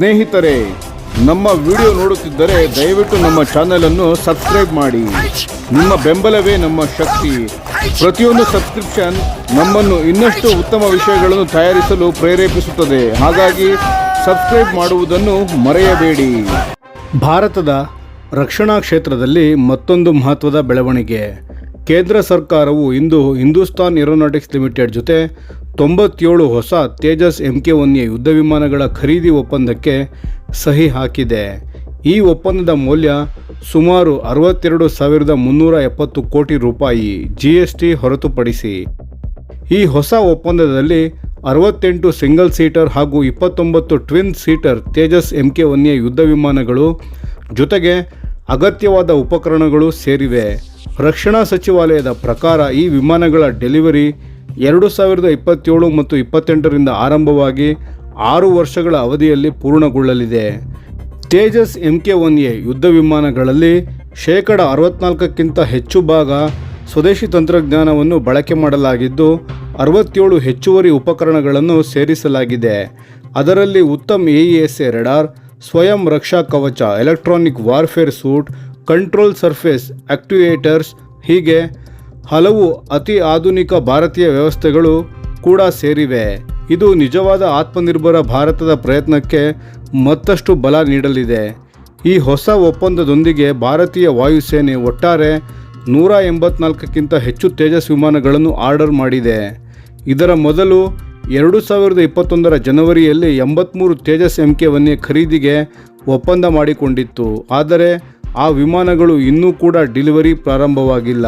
ಸ್ನೇಹಿತರೆ, ನಮ್ಮ ವಿಡಿಯೋ ನೋಡುತ್ತಿದ್ದರೆ ದಯವಿಟ್ಟು ನಮ್ಮ ಚಾನೆಲ್ ಅನ್ನು ಸಬ್ಸ್ಕ್ರೈಬ್ ಮಾಡಿ. ನಿಮ್ಮ ಬೆಂಬಲವೇ ನಮ್ಮ ಶಕ್ತಿ. ಪ್ರತಿಯೊಂದು ಸಬ್ಸ್ಕ್ರಿಪ್ಷನ್ ನಮ್ಮನ್ನು ಇನ್ನಷ್ಟು ಉತ್ತಮ ವಿಷಯಗಳನ್ನು ತಯಾರಿಸಲು ಪ್ರೇರೇಪಿಸುತ್ತದೆ. ಹಾಗಾಗಿ ಸಬ್ಸ್ಕ್ರೈಬ್ ಮಾಡುವುದನ್ನು ಮರೆಯಬೇಡಿ. ಭಾರತದ ರಕ್ಷಣಾ ಕ್ಷೇತ್ರದಲ್ಲಿ ಮತ್ತೊಂದು ಮಹತ್ವದ ಬೆಳವಣಿಗೆ. ಕೇಂದ್ರ ಸರ್ಕಾರವು ಇಂದು ಹಿಂದೂಸ್ತಾನ್ ಏರೋನಾಟಿಕ್ಸ್ ಲಿಮಿಟೆಡ್ ಜೊತೆ ತೊಂಬತ್ತೇಳು ಹೊಸ ತೇಜಸ್ ಎಂ ಕೆ ಒನ್ ಯುದ್ಧ ವಿಮಾನಗಳ ಖರೀದಿ ಒಪ್ಪಂದಕ್ಕೆ ಸಹಿ ಹಾಕಿದೆ. ಈ ಒಪ್ಪಂದದ ಮೌಲ್ಯ ಸುಮಾರು ಅರವತ್ತೆರಡು ಸಾವಿರದ ಮುನ್ನೂರ ಎಪ್ಪತ್ತು ಕೋಟಿ ರೂಪಾಯಿ ಜಿ ಎಸ್ ಟಿ ಹೊರತುಪಡಿಸಿ. ಈ ಹೊಸ ಒಪ್ಪಂದದಲ್ಲಿ ಅರವತ್ತೆಂಟು ಸಿಂಗಲ್ ಸೀಟರ್ ಹಾಗೂ ಇಪ್ಪತ್ತೊಂಬತ್ತು twin seater Tejas M K one ಯುದ್ಧ ವಿಮಾನಗಳು ಜೊತೆಗೆ ಅಗತ್ಯವಾದ ಉಪಕರಣಗಳು ಸೇರಿವೆ. ರಕ್ಷಣಾ ಸಚಿವಾಲಯದ ಪ್ರಕಾರ ಈ ವಿಮಾನಗಳ ಡೆಲಿವರಿ ಎರಡು ಸಾವಿರದ ಇಪ್ಪತ್ತೇಳು ಮತ್ತು ಇಪ್ಪತ್ತೆಂಟರಿಂದ ಆರಂಭವಾಗಿ ಆರು ವರ್ಷಗಳ ಅವಧಿಯಲ್ಲಿ ಪೂರ್ಣಗೊಳ್ಳಲಿದೆ. Tejas M K one A ಯುದ್ಧ ವಿಮಾನಗಳಲ್ಲಿ ಶೇಕಡ ಅರವತ್ನಾಲ್ಕಕ್ಕಿಂತ ಹೆಚ್ಚು ಭಾಗ ಸ್ವದೇಶಿ ತಂತ್ರಜ್ಞಾನವನ್ನು ಬಳಕೆ ಮಾಡಲಾಗಿದ್ದು, ಅರವತ್ತೇಳು ಹೆಚ್ಚುವರಿ ಉಪಕರಣಗಳನ್ನು ಸೇರಿಸಲಾಗಿದೆ. ಅದರಲ್ಲಿ ಉತ್ತಮ್ ಎ ರೆಡಾರ್, ಸ್ವಯಂ ರಕ್ಷಾ ಕವಚ, electronic warfare suite, control surface activators ಹೀಗೆ ಹಲವು ಅತಿ ಆಧುನಿಕ ಭಾರತೀಯ ವ್ಯವಸ್ಥೆಗಳು ಕೂಡ ಸೇರಿವೆ. ಇದು ನಿಜವಾದ ಆತ್ಮನಿರ್ಭರ ಭಾರತದ ಪ್ರಯತ್ನಕ್ಕೆ ಮತ್ತಷ್ಟು ಬಲ ನೀಡಲಿದೆ. ಈ ಹೊಸ ಒಪ್ಪಂದದೊಂದಿಗೆ ಭಾರತೀಯ ವಾಯುಸೇನೆ ಒಟ್ಟಾರೆ ನೂರ ಎಂಬತ್ನಾಲ್ಕಕ್ಕಿಂತ ಹೆಚ್ಚು ತೇಜಸ್ ವಿಮಾನಗಳನ್ನು ಆರ್ಡರ್ ಮಾಡಿದೆ. ಇದರ ಮೊದಲು ಎರಡು ಸಾವಿರದ ಇಪ್ಪತ್ತೊಂದರ ಜನವರಿಯಲ್ಲಿ ಎಂಬತ್ತ್ಮೂರು Tejas M K one A ಖರೀದಿಗೆ ಒಪ್ಪಂದ ಮಾಡಿಕೊಂಡಿತ್ತು. ಆದರೆ ಆ ವಿಮಾನಗಳು ಇನ್ನೂ ಕೂಡ ಡಿಲಿವರಿ ಪ್ರಾರಂಭವಾಗಿಲ್ಲ.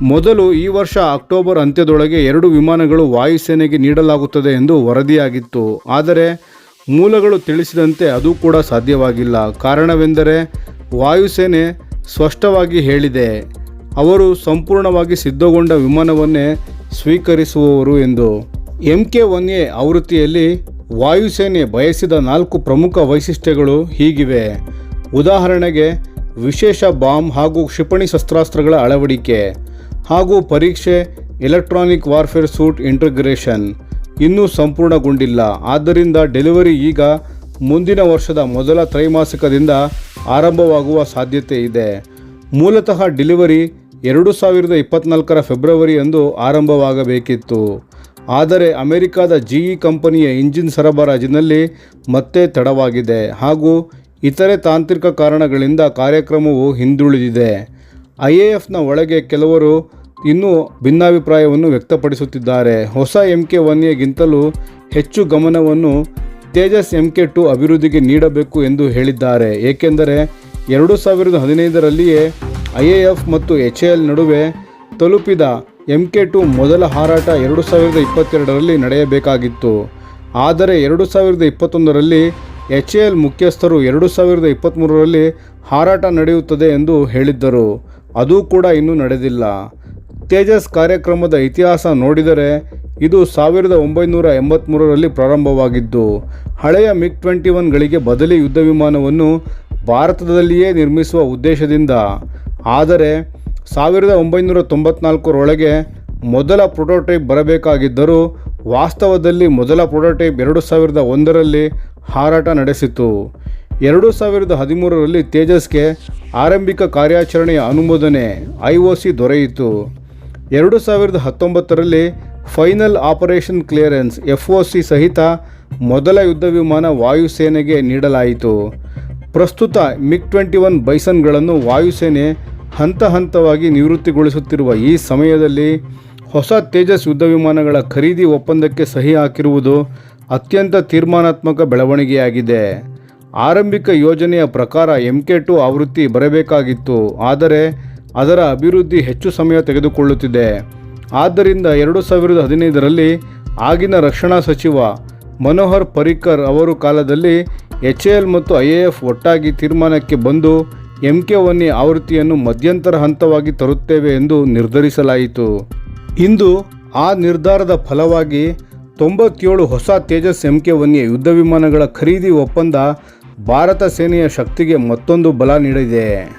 ಮೊದಲು ಈ ವರ್ಷ ಅಕ್ಟೋಬರ್ ಅಂತ್ಯದೊಳಗೆ ಎರಡು ವಿಮಾನಗಳು ವಾಯುಸೇನೆಗೆ ನೀಡಲಾಗುತ್ತದೆ ಎಂದು ವರದಿಯಾಗಿತ್ತು. ಆದರೆ ಮೂಲಗಳು ತಿಳಿಸಿದಂತೆ ಅದು ಕೂಡ ಸಾಧ್ಯವಾಗಿಲ್ಲ. ಕಾರಣವೆಂದರೆ ವಾಯುಸೇನೆ ಸ್ಪಷ್ಟವಾಗಿ ಹೇಳಿದೆ, ಅವರು ಸಂಪೂರ್ಣವಾಗಿ ಸಿದ್ಧಗೊಂಡ ವಿಮಾನವನ್ನೇ ಸ್ವೀಕರಿಸುವವರು ಎಂದು. ಎಂ ಕೆ ಒನ್ ಎ ಆವೃತ್ತಿಯಲ್ಲಿ ವಾಯುಸೇನೆ ಬಯಸಿದ ನಾಲ್ಕು ಪ್ರಮುಖ ವೈಶಿಷ್ಟ್ಯಗಳು ಹೀಗಿವೆ. ಉದಾಹರಣೆಗೆ, ವಿಶೇಷ ಬಾಂಬ್ ಹಾಗೂ ಕ್ಷಿಪಣಿ ಶಸ್ತ್ರಾಸ್ತ್ರಗಳ ಅಳವಡಿಕೆ. ಹಾಗೂ ಪರೀಕ್ಷೆ ಎಲೆಕ್ಟ್ರಾನಿಕ್ ವಾರ್ಫೇರ್ ಸೂಟ್ ಇಂಟಿಗ್ರೇಷನ್ ಇನ್ನೂ ಸಂಪೂರ್ಣಗೊಂಡಿಲ್ಲ. ಆದ್ದರಿಂದ ಡೆಲಿವರಿ ಈಗ ಮುಂದಿನ ವರ್ಷದ ಮೊದಲ ತ್ರೈಮಾಸಿಕದಿಂದ ಆರಂಭವಾಗುವ ಸಾಧ್ಯತೆ ಇದೆ. ಮೂಲತಃ ಡೆಲಿವರಿ ಎರಡು ಸಾವಿರದ ಇಪ್ಪತ್ನಾಲ್ಕರ ಫೆಬ್ರವರಿಯಂದು ಆರಂಭವಾಗಬೇಕಿತ್ತು. ಆದರೆ ಅಮೆರಿಕದ ಜಿಇ ಕಂಪನಿಯ ಇಂಜಿನ್ ಸರಬರಾಜಿನಲ್ಲಿ ಮತ್ತೆ ತಡವಾಗಿದೆ ಹಾಗೂ ಇತರೆ ತಾಂತ್ರಿಕ ಕಾರಣಗಳಿಂದ ಕಾರ್ಯಕ್ರಮವು ಹಿಂದುಳಿದಿದೆ. ಐ ಎ ಎಫ್ನ ಒಳಗೆ ಕೆಲವರು ಇನ್ನೂ ಭಿನ್ನಾಭಿಪ್ರಾಯವನ್ನು ವ್ಯಕ್ತಪಡಿಸುತ್ತಿದ್ದಾರೆ. ಹೊಸ ಎಂ ಕೆ ಒನ್ ಎಗಿಂತಲೂ ಹೆಚ್ಚು ಗಮನವನ್ನು ತೇಜಸ್ ಎಂ ಕೆ ಟು ಅಭಿವೃದ್ಧಿಗೆ ನೀಡಬೇಕು ಎಂದು ಹೇಳಿದ್ದಾರೆ. ಏಕೆಂದರೆ ಎರಡು ಸಾವಿರದ ಹದಿನೈದರಲ್ಲಿಯೇ ಐ ಎ ಎಫ್ ಮತ್ತು ಎಚ್ ಎಲ್ ನಡುವೆ ತಲುಪಿದ ಎಂ ಕೆ ಟು ಮೊದಲ ಹಾರಾಟ ಎರಡು ಸಾವಿರದ ಇಪ್ಪತ್ತೆರಡರಲ್ಲಿ ನಡೆಯಬೇಕಾಗಿತ್ತು. ಆದರೆ ಎರಡು ಸಾವಿರದ ಇಪ್ಪತ್ತೊಂದರಲ್ಲಿ ಎಚ್ ಎಲ್ ಮುಖ್ಯಸ್ಥರು ಎರಡು ಸಾವಿರದ ಇಪ್ಪತ್ತ್ಮೂರರಲ್ಲಿ ಹಾರಾಟ ನಡೆಯುತ್ತದೆ ಎಂದು ಹೇಳಿದ್ದರು. ಅದೂ ಕೂಡ ಇನ್ನೂ ನಡೆದಿಲ್ಲ. ತೇಜಸ್ ಕಾರ್ಯಕ್ರಮದ ಇತಿಹಾಸ ನೋಡಿದರೆ ಇದು ಸಾವಿರದ ಒಂಬೈನೂರ ಎಂಬತ್ತ್ಮೂರರಲ್ಲಿ ಪ್ರಾರಂಭವಾಗಿದ್ದು, ಹಳೆಯ ಮಿಗ್ ಟ್ವೆಂಟಿ ಒನ್ಗಳಿಗೆ ಬದಲಿ ಯುದ್ಧ ವಿಮಾನವನ್ನು ಭಾರತದಲ್ಲಿಯೇ ನಿರ್ಮಿಸುವ ಉದ್ದೇಶದಿಂದ. ಆದರೆ, ಸಾವಿರದ ಒಂಬೈನೂರ ತೊಂಬತ್ನಾಲ್ಕರೊಳಗೆ ಮೊದಲ ಪ್ರೊಟೋಟೈಪ್ ಬರಬೇಕಾಗಿದ್ದರೂ, ವಾಸ್ತವದಲ್ಲಿ ಮೊದಲ ಪ್ರೊಟೋಟೈಪ್ ಎರಡು ಸಾವಿರದ ಒಂದರಲ್ಲಿ ಹಾರಾಟ ನಡೆಸಿತು. ಎರಡು ಸಾವಿರದ ಹದಿಮೂರರಲ್ಲಿ ತೇಜಸ್ಗೆ ಆರಂಭಿಕ ಕಾರ್ಯಾಚರಣೆಯ ಅನುಮೋದನೆ ಐ ಒ ಸಿ ದೊರೆಯಿತು. ಎರಡು ಸಾವಿರದ ಹತ್ತೊಂಬತ್ತರಲ್ಲಿ final operation clearance F O C ಸಹಿತ ಮೊದಲ ಯುದ್ಧ ವಿಮಾನ ವಾಯುಸೇನೆಗೆ ನೀಡಲಾಯಿತು. ಪ್ರಸ್ತುತ ಮಿಗ್ ಟ್ವೆಂಟಿ ಒನ್ ಬೈಸನ್ಗಳನ್ನು ವಾಯುಸೇನೆ ಹಂತ ಹಂತವಾಗಿ ನಿವೃತ್ತಿಗೊಳಿಸುತ್ತಿರುವ ಈ ಸಮಯದಲ್ಲಿ ಹೊಸ ತೇಜಸ್ ಯುದ್ಧ ವಿಮಾನಗಳ ಖರೀದಿ ಒಪ್ಪಂದಕ್ಕೆ ಸಹಿ ಹಾಕಿರುವುದು ಅತ್ಯಂತ ತೀರ್ಮಾನಾತ್ಮಕ ಬೆಳವಣಿಗೆಯಾಗಿದೆ. ಆರಂಭಿಕ ಯೋಜನೆಯ ಪ್ರಕಾರ ಎಂ ಕೆ ಟು ಆವೃತ್ತಿ ಬರಬೇಕಾಗಿತ್ತು, ಆದರೆ ಅದರ ಅಭಿವೃದ್ಧಿ ಹೆಚ್ಚು ಸಮಯ ತೆಗೆದುಕೊಳ್ಳುತ್ತಿದೆ. ಆದ್ದರಿಂದ ಎರಡು ಸಾವಿರದ ಹದಿನೈದರಲ್ಲಿ ಆಗಿನ ರಕ್ಷಣಾ ಸಚಿವ ಮನೋಹರ್ ಪರಿಕ್ಕರ್ ಅವರು ಕಾಲದಲ್ಲಿ ಎಚ್ ಎ ಎಲ್ ಮತ್ತು ಐ ಎ ಎಫ್ ಒಟ್ಟಾಗಿ ತೀರ್ಮಾನಕ್ಕೆ ಬಂದು ಎಂ ಕೆ ಒನ್ ಆವೃತ್ತಿಯನ್ನು ಮಧ್ಯಂತರ ಹಂತವಾಗಿ ತರುತ್ತೇವೆ ಎಂದು ನಿರ್ಧರಿಸಲಾಯಿತು. ಇಂದು ಆ ನಿರ್ಧಾರದ ಫಲವಾಗಿ ತೊಂಬತ್ತೇಳು ಹೊಸ ತೇಜಸ್ ಎಂ ಕೆ ಒನ್ ಯುದ್ಧ ವಿಮಾನಗಳ ಖರೀದಿ ಒಪ್ಪಂದ ಭಾರತ ಸೇನೆಯ ಶಕ್ತಿಗೆ ಮತ್ತೊಂದು ಬಲ ನೀಡಿದೆ.